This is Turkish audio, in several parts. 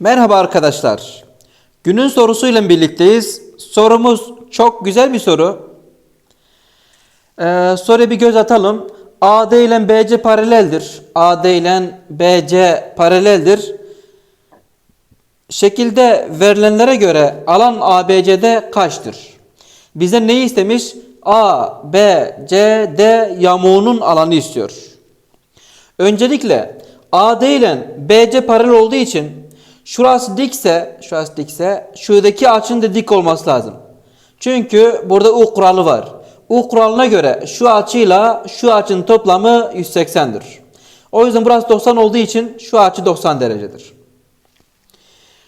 Merhaba arkadaşlar. Günün sorusuyla birlikteyiz. Sorumuz çok güzel bir soru. Ee, soruya bir göz atalım. AD ile BC paraleldir. AD ile BC paraleldir. Şekilde verilenlere göre alan ABC'de kaçtır? Bize neyi istemiş? A, B, C, D yamuğunun alanı istiyor. Öncelikle AD ile BC paralel olduğu için şurası dikse, şurası dikse şuradaki açının da dik olması lazım. Çünkü burada U kuralı var. U kuralına göre şu açıyla şu açının toplamı 180'dir. O yüzden burası 90 olduğu için şu açı 90 derecedir.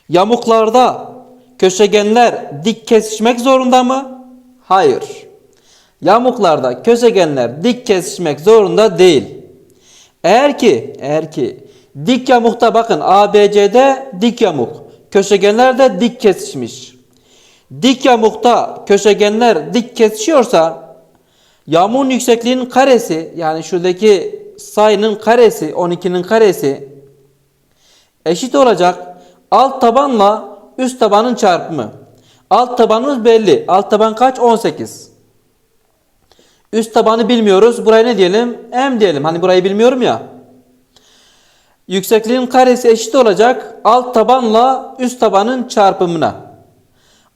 Yamuklarda köşegenler dik kesişmek zorunda mı? Hayır. Yamuklarda köşegenler dik kesişmek zorunda değil. Eğer ki eğer ki dik yamukta bakın ABC'de dik yamuk. Köşegenler de dik kesişmiş. Dik yamukta köşegenler dik kesişiyorsa yamuğun yüksekliğinin karesi yani şuradaki sayının karesi 12'nin karesi eşit olacak alt tabanla üst tabanın çarpımı. Alt tabanımız belli. Alt taban kaç? 18. Üst tabanı bilmiyoruz. Buraya ne diyelim? M diyelim. Hani burayı bilmiyorum ya. Yüksekliğin karesi eşit olacak alt tabanla üst tabanın çarpımına.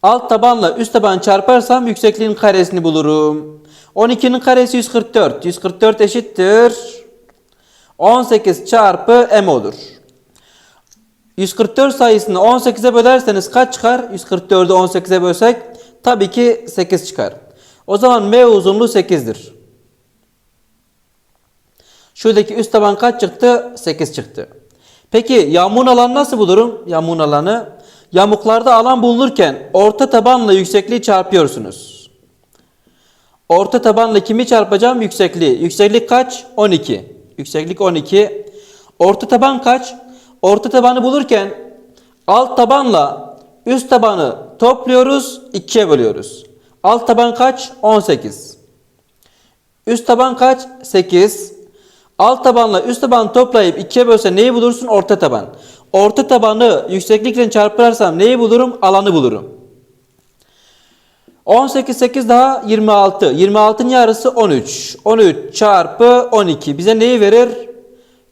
Alt tabanla üst taban çarparsam yüksekliğin karesini bulurum. 12'nin karesi 144. 144 eşittir. 18 çarpı m olur. 144 sayısını 18'e bölerseniz kaç çıkar? 144'ü 18'e bölsek tabii ki 8 çıkar. O zaman m uzunluğu 8'dir. Şuradaki üst taban kaç çıktı? 8 çıktı. Peki yamuğun alanı nasıl bulurum? Yamuğun alanı. Yamuklarda alan bulunurken orta tabanla yüksekliği çarpıyorsunuz. Orta tabanla kimi çarpacağım? Yüksekliği. Yükseklik kaç? 12. Yükseklik 12. Orta taban kaç? Orta tabanı bulurken alt tabanla üst tabanı topluyoruz, ikiye bölüyoruz. Alt taban kaç? 18. Üst taban kaç? 8. Alt tabanla üst tabanı toplayıp ikiye bölse neyi bulursun? Orta taban. Orta tabanı yükseklikle çarparsam neyi bulurum? Alanı bulurum. 18 8 daha 26. 26'ın yarısı 13. 13 çarpı 12 bize neyi verir?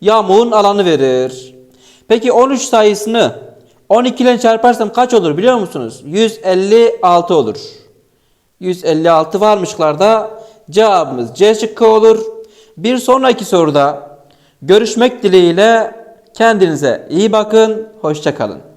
Yamuğun alanı verir. Peki 13 sayısını 12 ile çarparsam kaç olur biliyor musunuz? 156 olur. 156 varmışlarda cevabımız C şıkkı olur. Bir sonraki soruda görüşmek dileğiyle kendinize iyi bakın. Hoşçakalın.